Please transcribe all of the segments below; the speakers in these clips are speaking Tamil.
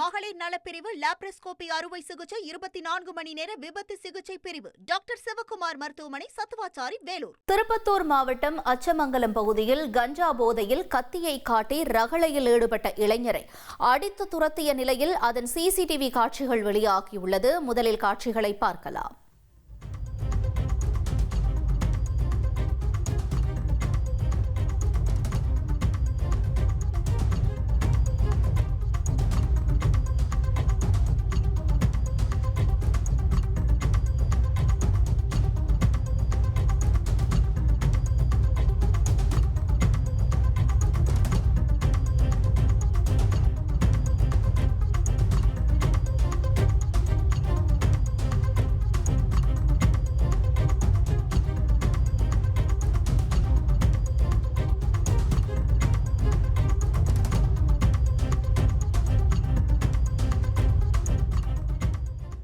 மகளிர் நலப்பிரிவு லாப்ரோஸ்கோபி அறுவை சிகிச்சை இருபத்தி நான்கு மணி நேர விபத்து சிகிச்சை பிரிவு. டாக்டர் சிவகுமார் மருத்துவமனை சத்துவாச்சாரி வேலூர். திருப்பத்தூர் மாவட்டம் அச்சமங்கலம் பகுதியில் கஞ்சா போதையில் கத்தியை காட்டி ரகளையில் ஈடுபட்ட இளைஞரை அடித்து துரத்திய நிலையில் அதன் சிசிடிவி காட்சிகள் வெளியாகியுள்ளது. முதலில் காட்சிகளை பார்க்கலாம்.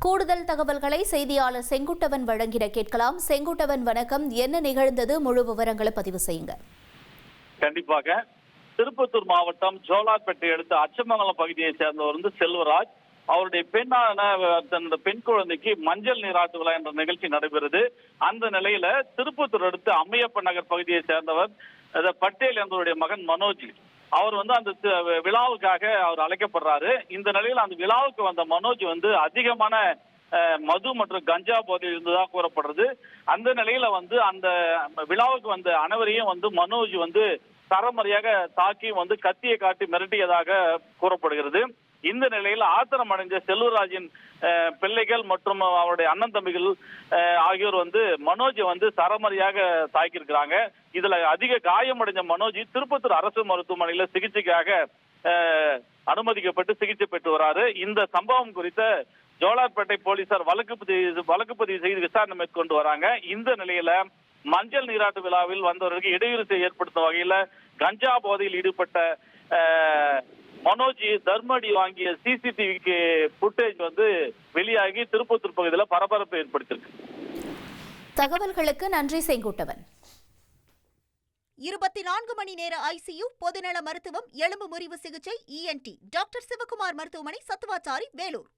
கூடுதல் தகவல்களை செய்தியாளர் செங்குட்டவன் வழங்கிட கேட்கலாம். செங்குட்டவன் வணக்கம். என்ன நிகழ்ந்தது? முழு விவரங்களை பதிவு செய்யுங்க. கண்டிப்பாக. திருப்பத்தூர் மாவட்டம் ஜோலார்பேட்டை அடுத்த அச்சமங்கலம் பகுதியை சேர்ந்தவர் வந்து செல்வராஜ். அவருடைய பெண்ணான தன்னோட பெண் குழந்தைக்கு மஞ்சள் நீராட்டு விழா என்ற நிகழ்ச்சி நடைபெறுது. அந்த நிலையில திருப்பத்தூர் அடுத்து அம்மையப்பன் நகர் பகுதியை சேர்ந்தவர் பட்டேல் என்பவருடைய மகன் மனோஜ். அவர் வந்து அந்த விழாவுக்காக அவர் அழைக்கப்படுறாரு. இந்த நிலையில் அந்த விழாவுக்கு வந்த மனோஜ் வந்து அதிகமான மது மற்றும் கஞ்சா போதையில் இருந்ததாக கூறப்படுறது. அந்த நிலையில வந்து அந்த விழாவுக்கு வந்த அனைவரையும் வந்து மனோஜ் வந்து தரமறையாக தாக்கி வந்து கத்தியை காட்டி மிரட்டியதாக கூறப்படுகிறது. இந்த நிலையில் ஆத்திரம் அடைஞ்ச செல்வராஜின் பிள்ளைகள் மற்றும் அவருடைய அண்ணன் தம்பிகள் ஆகியோர் வந்து மனோஜை வந்து சரமரியாக தாக்கியிருக்கிறாங்க. இதுல அதிக காயமடைஞ்ச மனோஜ் திருப்பத்தூர் அரசு மருத்துவமனையில சிகிச்சைக்காக அனுமதிக்கப்பட்டு சிகிச்சை பெற்று வராரு. இந்த சம்பவம் குறித்த ஜோலார்பேட்டை போலீசார் வழக்கு பதிவு வழக்கு பதிவு செய்து விசாரணை மேற்கொண்டு வராங்க. இந்த நிலையில மஞ்சள் நீராட்டு விழாவில் வந்தவர்களுக்கு இடையூறு ஏற்படுத்தும் வகையில கஞ்சா போதையில் ஈடுபட்ட மனோஜ் தர்மடி வாங்கிய சிசிடிவிக்கு ஃபுட்டேஜ் வந்து வெளியாகி திருப்பத்தூர் பகுதியில் பரபரப்பு ஏற்படுத்தியிருக்கு. தகவல்களுக்கு நன்றி செங்குட்டவன். இருபத்தி நான்கு மணி நேர ஐசியு பொதுநல மருத்துவம் எலும்பு முறிவு சிகிச்சை இஎன்டி டாக்டர் சிவகுமார் மருத்துவமனை சத்துவாச்சாரி வேலூர்.